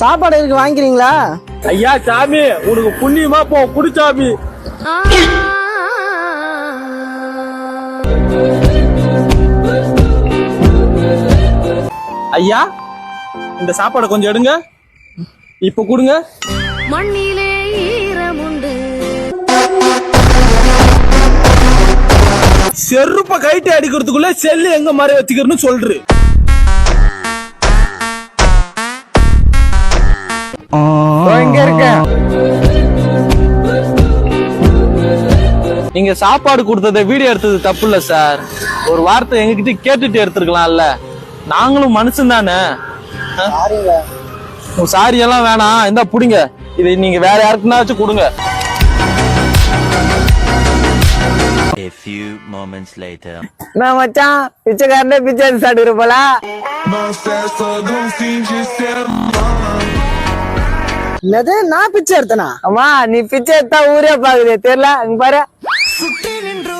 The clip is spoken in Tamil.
சாப்பாடு இருக்கு வாங்கிக்கிறீங்களா ஐயா சாமி உனக்கு புண்ணியமா போ குடிச்சாமி ஐயா இந்த சாப்பாடை கொஞ்சம் எடுங்க. இப்ப கொடுங்க. மண்ணிலே ஈரமுண்டு. செருப்ப கைட்டு அடிக்கிறதுக்குள்ள செல்லு எங்க மாதிரி வச்சுக்கிறன்னு சொல்று. இங்க இருக்கேன் நீங்க சாப்பாடு கொடுத்ததை வீடியோ எடுத்தது தப்பு இல்ல சார். ஒரு வார்த்தை எங்ககிட்ட கேட்டுட்டு எடுத்துருக்கலாம்ல. நாங்களும் மனுஷன் தானே? சாரி எல்லாம் வேணாம். இந்தா புடிங்க. இதை நீங்க வேற யாருக்குனாச்சும் கொடுங்க. A few moments later. நான் மச்சான்? பிச்சைக்காரனே பிச்சை எடுத்து சாப்பிட்டு போல? என்னது? நான் பிச்சை எடுத்தனா? அம்மா நீ பிச்சை எடுத்தா ஊரே பாக்குது தெரியல? அங்க பாரு. சுற்றி நின்று